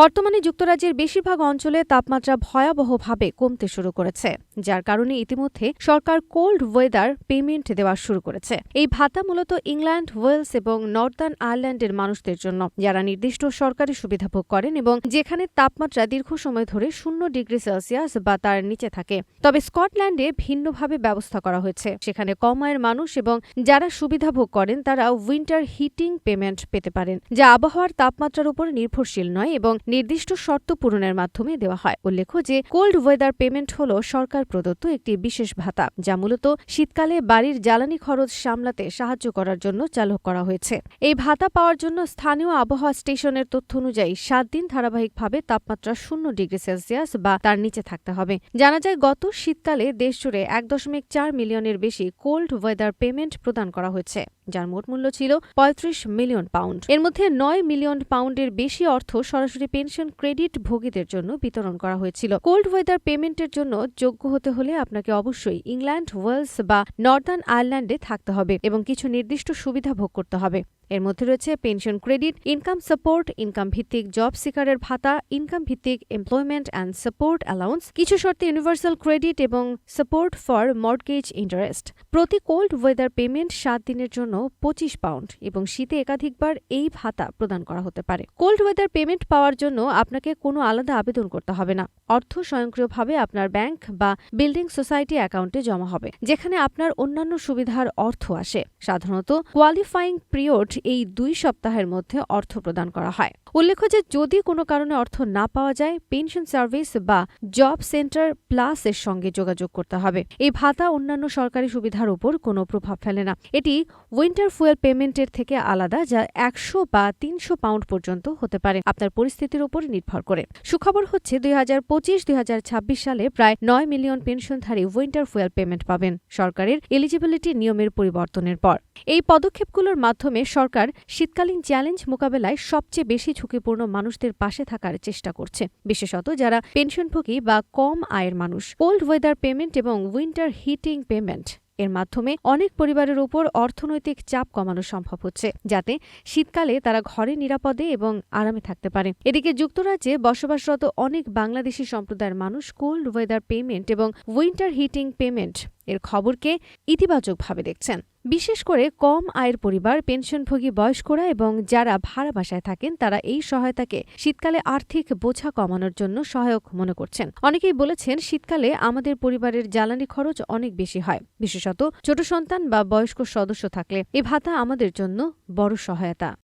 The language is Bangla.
বর্তমানে যুক্তরাজ্যের বেশিরভাগ অঞ্চলে তাপমাত্রা ভয়াবহভাবে কমতে শুরু করেছে, যার কারণে ইতিমধ্যে সরকার কোল্ড ওয়েদার পেমেন্ট দেওয়া শুরু করেছে। এই ভাতা মূলত ইংল্যান্ড, ওয়েলস এবং নর্দার্ন আয়ারল্যান্ডের মানুষদের জন্য, যারা নির্দিষ্ট সরকারি সুবিধা ভোগ করেন এবং যেখানে তাপমাত্রা দীর্ঘ সময় ধরে শূন্য ডিগ্রি সেলসিয়াস বা তার নিচে থাকে। তবে স্কটল্যান্ডে ভিন্নভাবে ব্যবস্থা করা হয়েছে। সেখানে কম আয়ের মানুষ এবং যারা সুবিধা ভোগ করেন, তারা উইন্টার হিটিং পেমেন্ট পেতে পারেন, যা আবহাওয়ার তাপমাত্রার উপর নির্ভরশীল নয় এবং নির্দিষ্ট শর্ত পূরণের মাধ্যমে দেওয়া হয়। উল্লেখ্য যে, কোল্ড ওয়েদার পেমেন্ট হল সরকার প্রদত্ত একটি বিশেষ ভাতা, যা মূলত শীতকালে বাড়ির জ্বালানি খরচ সামলাতে সাহায্য করার জন্য চালু করা হয়েছে। এই ভাতা পাওয়ার জন্য স্থানীয় আবহাওয়া স্টেশনের তথ্য অনুযায়ী সাত দিন ধারাবাহিকভাবে তাপমাত্রা শূন্য ডিগ্রি সেলসিয়াস বা তার নিচে থাকতে হবে। জানা যায়, গত শীতকালে দেশজুড়ে এক দশমিক চার মিলিয়নের বেশি কোল্ড ওয়েদার পেমেন্ট প্রদান করা হয়েছে, যার মোট মূল্য ছিল পঁয়ত্রিশ মিলিয়ন পাউন্ড। এর মধ্যে নয় মিলিয়ন পাউন্ডের বেশি অর্থ সরাসরি পেনশন ক্রেডিট ভোগীদের জন্য বিতরণ করা হয়েছিল। কোল্ড ওয়েদার পেমেন্টের জন্য যোগ্য হতে হলে আপনাকে অবশ্যই ইংল্যান্ড, ওয়েলস বা নর্দার্ন আয়ারল্যান্ডে থাকতে হবে এবং কিছু নির্দিষ্ট সুবিধা ভোগ করতে হবে। এর মধ্যে রয়েছে pension credit, income support, income ভিত্তিক জব সিকারের ভাতা, ইনকাম ভিত্তিক এমপ্লয়মেন্ট অ্যান্ড সাপোর্ট অ্যালাউন্স, কিছু শর্তে ইউনিভার্সাল ক্রেডিট এবং সাপোর্ট ফর মর্টগেজ ইন্টারেস্ট। প্রতি কোল্ড ওয়েদার পেমেন্ট সাত দিনের জন্য পঁচিশ পাউন্ড এবং শীতে একাধিকবার এই ভাতা প্রদান করা হতে পারে। কোল্ড ওয়েদার পেমেন্ট পাওয়ার জন্য আপনাকে কোনো আলাদা আবেদন করতে হবে না। অর্থ স্বয়ংক্রিয়ভাবে আপনার ব্যাংক বা বিল্ডিং সোসাইটি অ্যাকাউন্টে জমা হবে, যেখানে আপনার অন্যান্য সুবিধার অর্থ আসে। সাধারণত কোয়ালিফাইং পিরিয়ড এই দুই সপ্তাহের মধ্যে অর্থ প্রদান করা হয়। উল্লেখ্য যে যদি কোনো কারণে অর্থ না পাওয়া যায়, পেনশন সার্ভিস বা জব সেন্টার প্লাস এর সঙ্গে যোগাযোগ করতে হবে। এই ভাতা অন্যান্য সরকারি সুবিধার উপর কোনো প্রভাব ফেলে না। এটি উইন্টার ফুয়েল পেমেন্টের থেকে আলাদা, যা একশো বা তিনশো পাউন্ড পর্যন্ত হতে পারে। আপনার পরিস্থিতির উপর নির্ভর করে। সুখবর হচ্ছে দুই হাজার পঁচিশ, দুই হাজার ছাব্বিশ সালে প্রায় নয় মিলিয়ন পেনশনধারী উইন্টার ফুয়েল পেমেন্ট পাবেন। সরকারের এলিজিবিলিটি নিয়মের পরিবর্তনের পর। এই পদক্ষেপগুলোর মাধ্যমে সরকার শীতকালীন চ্যালেঞ্জ মোকাবেলায় সবচেয়ে বেশি ঝুঁকিপূর্ণ মানুষদের পাশে থাকার চেষ্টা করছে। বিশেষত যারা পেনশনভোগী বা কম আয়ের মানুষ। কোল্ড ওয়েদার পেমেন্ট এবং উইন্টার হিটিং পেমেন্ট এর মাধ্যমে অনেক পরিবারের উপর অর্থনৈতিক চাপ কমানো সম্ভব হচ্ছে, যাতে শীতকালে তারা ঘরে নিরাপদে এবং আরামে থাকতে পারে। এদিকে যুক্তরাজ্যে বসবাসরত অনেক বাংলাদেশি সম্প্রদায়ের মানুষ কোল্ড ওয়েদার পেমেন্ট এবং উইন্টার হিটিং পেমেন্ট এর খবরকে ইতিবাচকভাবে দেখছেন। বিশেষ করে কম আয়ের পরিবার, পেনশনভোগী বয়স্করা এবং যারা ভাড়া বাসায় থাকেন, তারা এই সহায়তাকে শীতকালে আর্থিক বোঝা কমানোর জন্য সহায়ক মনে করছেন। অনেকেই বলেছেন, শীতকালে আমাদের পরিবারের জ্বালানি খরচ অনেক বেশি হয়। বিশেষত ছোট সন্তান বা বয়স্ক সদস্য থাকলে এ ভাতা আমাদের জন্য বড় সহায়তা।